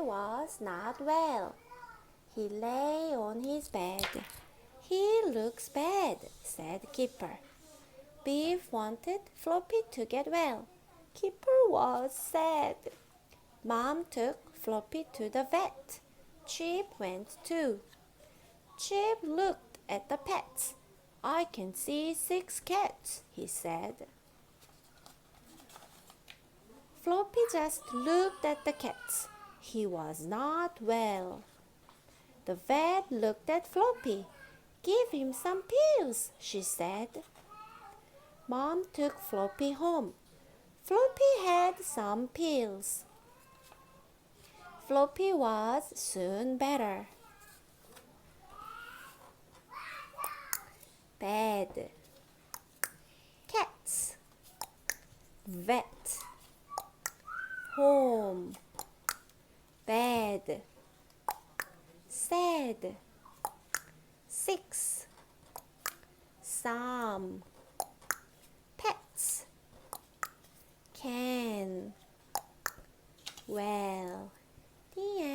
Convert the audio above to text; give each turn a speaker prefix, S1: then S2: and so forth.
S1: was not well. He lay on his bed. He looks bad, said Keeper. Beef wanted Floppy to get well. Keeper was sad. Mom took Floppy to the vet. Chip went too. Chip looked at the pets. I can see six cats, he said. Floppy just looked at the cats. He was not well. The vet looked at Floppy. Give him some pills, she said. Mom took Floppy home. Floppy had some pills. Floppy was soon better. Bed, cats, vet, home, bed, sad, six, some, pets, can, well, the end.